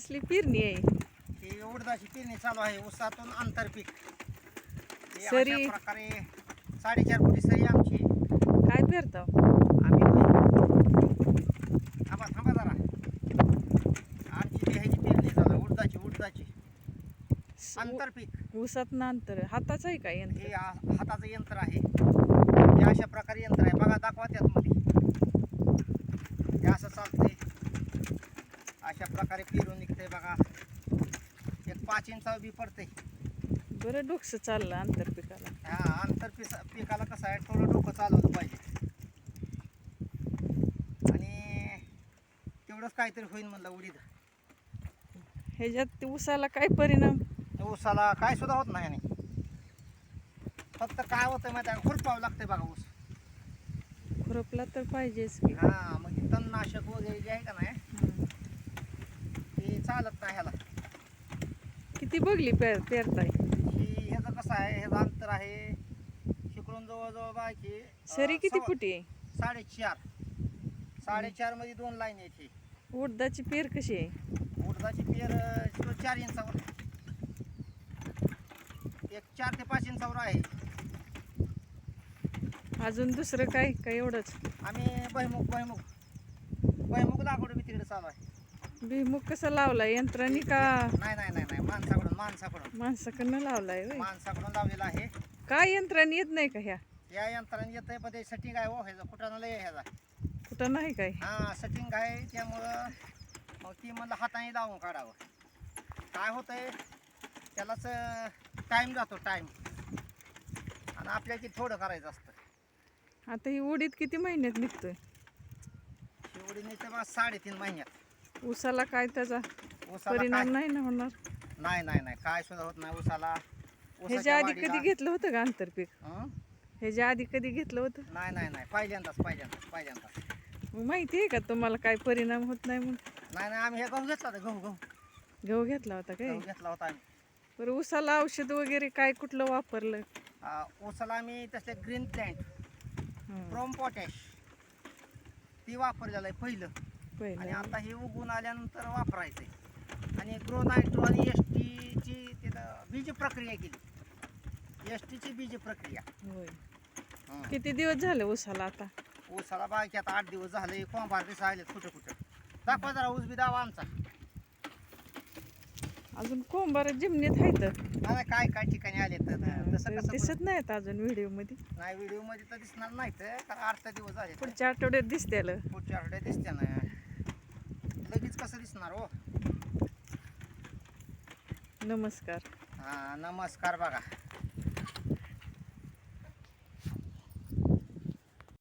कसली पेरणी आहे? ही उडदाची पेरणी चालू आहे ऊसातून आंतरपीक हे सरी. प्रकारे साडेचार फुटी सरी आमची. काय पेरता आम्ही थांबा थांबा जरा. आमची ह्याची पेरणी चालू आहे उडदाची उडदाची. आंतरपीक ऊसात ना अंतर हाताचं आहे का यंत्र? हे आ- हाताचं यंत्र आहे. हे अशा प्रकारे यंत्र आहे. बघा दाखवा त्यात मध्ये हे असं चालतंय अशा प्रकारे फिरून निघतंय बघा. एक पाच इंचावर बी पडतंय. बरं डोकसं चाललं आंतर पिकाला. हा आंतर पिसा पिकाला कसं आहे थोडं डोकं चालवलं पाहिजे. आणि तेवढंच काहीतरी होईल म्हणलं उडीद. ह्याच्यात ते ऊसाला काय परिणाम? ऊसाला काय सुद्धा होत नाही आणि. फक्त काय होतं माहिती आहे खुरपावं लागतंय बघा ऊस. खुरपला तर पाहिजेच की. हा म्हणजे तणनाशक वगैरे जे आहे का नाही हं. ते चालत नाही ह्याला किती बघली पेर पेरताय. ही ह्याचं कसं आहे ह्याचं अंतर आहे शिकडून जवळजवळ बाकी अं, सरी किती सव्वा- फुटी आहे? साडेचार. साडेचारमध्ये दोन लाईन आहेत ही. उडदाची पेर कशी आहे? उडदाची पेर अं, चार इंचावर एक चार ते पाच इंचावर आहे. अजून दुसरं काय काय एवढंच? आम्ही बहिमुख बहिमुख बहिमुख लागवड बी तिकडे चालू आहे. भुईमुग कसा लावलाय? यंत्राने का? नाही नाही नाही नाही. माणसाकडून माणसाकडून. माणसाकडनं लावलाय होय. माणसाकडून लावलेला आहे. काय यंत्राने येत नाही का ह्या? या यंत्राने येतंय पण ते सेटिंग आहे हो ह्याचं. कुठं लय आहे ह्याचा. कुठं नाही काय? हा सेटिंग आहे त्यामुळं मग ती म्हणलं हाताने लावून काढावं. काय होतंय त्यालाच टाईम जातो टाईम आणि आपल्याला ते थोडं करायचं असतं. आता ही उडीद किती महिन्यात निघतोय? एवढी नाही तर बा साडेतीन महिन्यात. ऊसाला काय त्याचा परिणाम नाही ना होणार? नाही नाही नाही. काय सुद्धा होत नाही ऊसाला. ह्याच्या आधी कधी घेतलं होतं का आंतरपीक हं? ह्याच्या आधी कधी घेतलं होतं? नाही नाही नाही. पहिल्यांदाच पहिल्यांदाच पहिल्यांदाच. मग माहिती आहे का तुम्हाला काय परिणाम होत नाही म्हणून? नाही नाही. आम्ही हे गहू घेतला होता गहू गहू. गहू घेतला होता काय? गहू घेतला होता आम्ही. बरं ऊसाला औषध वगैरे काय कुठलं वापरलं? आ, ऊसाला आम्ही तसले ग्रीन प्लॅन्ट हं, प्रोम पोटॅश ती वापरलेलं आहे पहिलं. आणि आता हे उगून आल्यानंतर वापरायचंय. आणि ग्रो नायट्रो आणि एस टीची तिथं बीज प्रक्रिया केली. एस टीची बीज प्रक्रिया होय. किती दिवस झाले ऊसाला आता? ऊसाला बाकी आता आठ दिवस झाले. कोंभार दिवस आले कुठं कुठं. दाखवा जरा ऊस बी दावा आमचा. अजून कोंबार जिमनीत आहेत? मला काय काय ठिकाणी आले तर तसं कसं दिसत नाहीत अजून व्हिडिओमध्ये नाही व्हिडिओमध्ये तर दिसणार नाही तर कारण आठ दिवस झाले. पुढच्या आठवड्यात दिसत्याल पुढच्या आठवड्यात दिसते ना. दिसणार हो. नमस्कार. हा नमस्कार बघा.